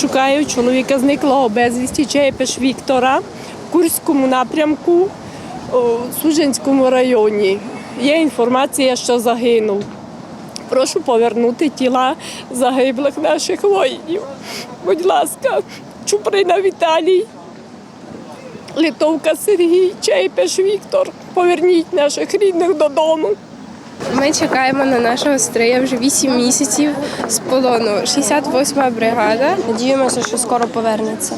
Шукаю чоловіка зниклого безвісті Чепеш Віктора в Курському напрямку у Сужинському районі. Є інформація, що загинув. Прошу повернути тіла загиблих наших воїнів. Будь ласка, Чуприна Віталій, Литовка Сергій, Чепеш Віктор. Поверніть наших рідних додому. Ми чекаємо на нашого Стрия вже 8 місяців з полону. 68-ма бригада. Надіємося, що скоро повернеться.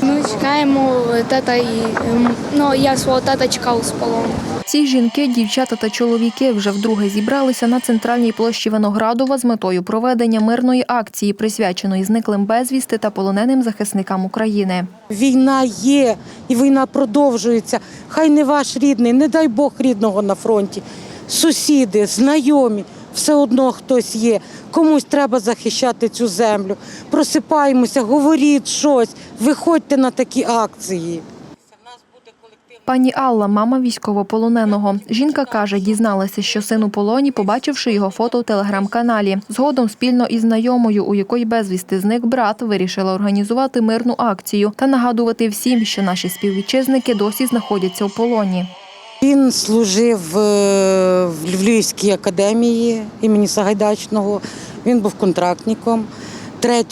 Ми чекаємо тата і ем, ну я свого тата чекав з полону. Ці жінки, дівчата та чоловіки вже вдруге зібралися на центральній площі Виноградова з метою проведення мирної акції, присвяченої зниклим безвісти та полоненим захисникам України. Війна є і війна продовжується. Хай не ваш рідний, не дай Бог рідного на фронті. Сусіди, знайомі, все одно хтось є. Комусь треба захищати цю землю. Просипаємося, говоріть щось, виходьте на такі акції. Пані Алла, мама військовополоненого. Жінка каже, дізналася, що син у полоні, побачивши його фото у телеграм-каналі. Згодом спільно із знайомою, у якої безвісти зник брат, вирішила організувати мирну акцію та нагадувати всім, що наші співвітчизники досі знаходяться у полоні. Він служив е, в Львівській академії імені Сагайдачного. Він був контрактником. 3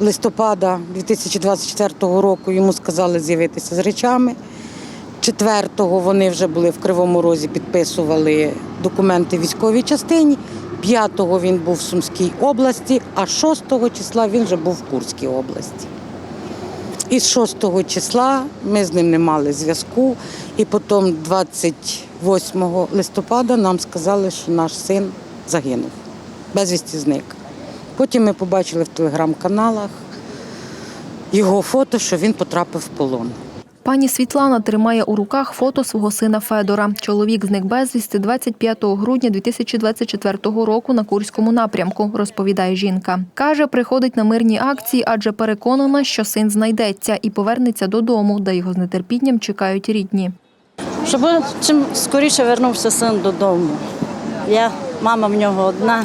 листопада 2024 року йому сказали з'явитися з речами. 4-го вони вже були в Кривому Розі, підписували документи військовій частині. 5-го він був в Сумській області, а 6-го числа він вже був в Курській області. І з 6 числа ми з ним не мали зв'язку. І потім 28 листопада нам сказали, що наш син загинув. Безвісті зник. Потім ми побачили в телеграм-каналах його фото, що він потрапив в полон. Пані Світлана тримає у руках фото свого сина Федора. Чоловік зник безвісти 25 грудня 2024 року на Курському напрямку, розповідає жінка. Каже, приходить на мирні акції, адже переконана, що син знайдеться і повернеться додому, де його з нетерпінням чекають рідні. Щоб чим скоріше вернувся син додому. Я, мама в нього одна.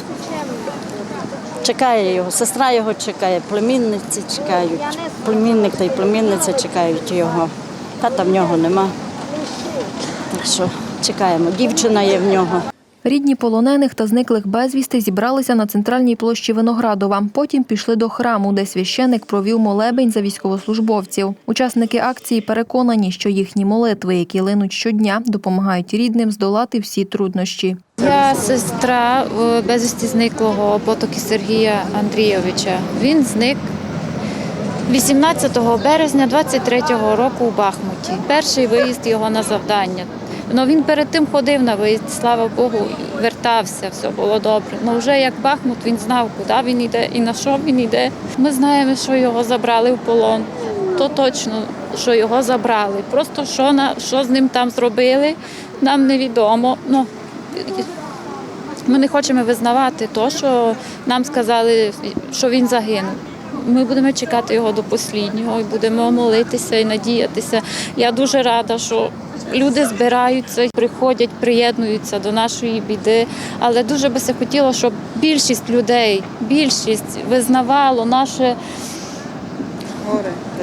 Чекає його, сестра його чекає, племінниці чекають. Племінник та й племінниця чекають його. Тата в нього нема. Так що чекаємо. Дівчина є в нього. Рідні полонених та зниклих безвісти зібралися на центральній площі Виноградова. Потім пішли до храму, де священик провів молебень за військовослужбовців. Учасники акції переконані, що їхні молитви, які линуть щодня, допомагають рідним здолати всі труднощі. Я сестра е, безвісті зниклого Потоки Сергія Андрійовича. Він зник 18 березня 23-го року у Бахмуті. Перший виїзд його на завдання. Ну, він перед тим ходив на виїзд, слава Богу, вертався, все було добре. Ну вже як Бахмут він знав, куди він йде і на що він йде. Ми знаємо, що його забрали в полон. То точно, що його забрали. Просто що, на, що з ним там зробили, нам невідомо. Ну, ми не хочемо визнавати то, що нам сказали, що він загинув. Ми будемо чекати його до останнього і будемо молитися і надіятися. Я дуже рада, що люди збираються, приходять, приєднуються до нашої біди. Але дуже би се хотіло, щоб більшість людей, більшість визнавало наше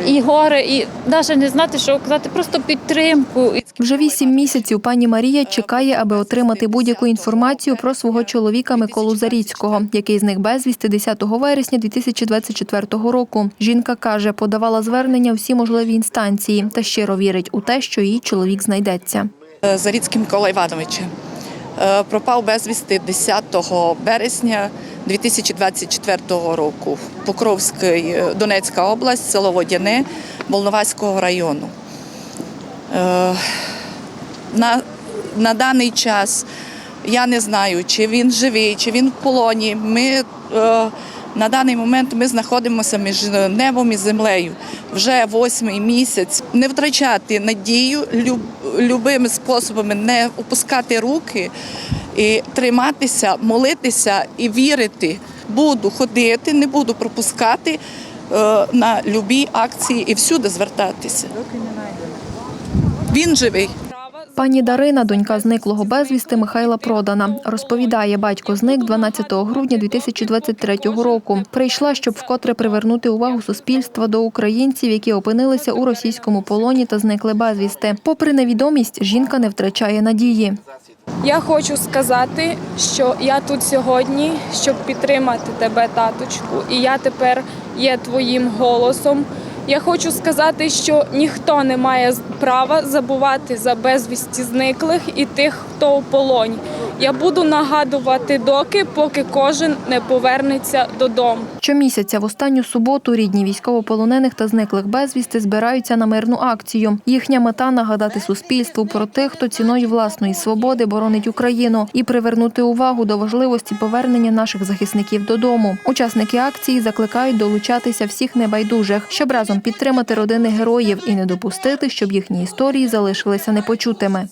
і горе, і навіть не знати, що казати, просто підтримку. Вже вісім місяців пані Марія чекає, аби отримати будь-яку інформацію про свого чоловіка Миколу Заріцького, який зник безвісти 10 вересня 2024 року. Жінка каже, подавала звернення всі можливі інстанції та щиро вірить у те, що її чоловік знайдеться. Заріцький Микола Іванович. Е, Пропав безвісти 10 березня 2024 року. Покровський, е, Донецька область, село Водяне, Волноваського району. Е, На, на даний час я не знаю, чи він живий, чи він в полоні. Ми е, на даний момент ми знаходимося між небом і землею. Вже восьмий місяць. Не втрачати надію, люб, любими способами не опускати руки і триматися, молитися і вірити. Буду ходити, не буду пропускати е, на любі акції і всюди звертатися. Він живий. Пані Дарина, донька зниклого безвісти Михайла Продана, розповідає, батько зник 12 грудня 2023 року. Прийшла, щоб вкотре привернути увагу суспільства до українців, які опинилися у російському полоні та зникли безвісти. Попри невідомість, жінка не втрачає надії. Я хочу сказати, що я тут сьогодні, щоб підтримати тебе, таточку, і я тепер є твоїм голосом. Я хочу сказати, що ніхто не має права забувати за безвісті зниклих і тих, хто у полоні. Я буду нагадувати доки, поки кожен не повернеться додому. Щомісяця в останню суботу рідні військовополонених та зниклих безвісти збираються на мирну акцію. Їхня мета нагадати суспільству про тих, хто ціною власної свободи боронить Україну, і привернути увагу до важливості повернення наших захисників додому. Учасники акції закликають долучатися всіх небайдужих, щоб разом підтримати родини героїв і не допустити, щоб їхні історії залишилися непочутими.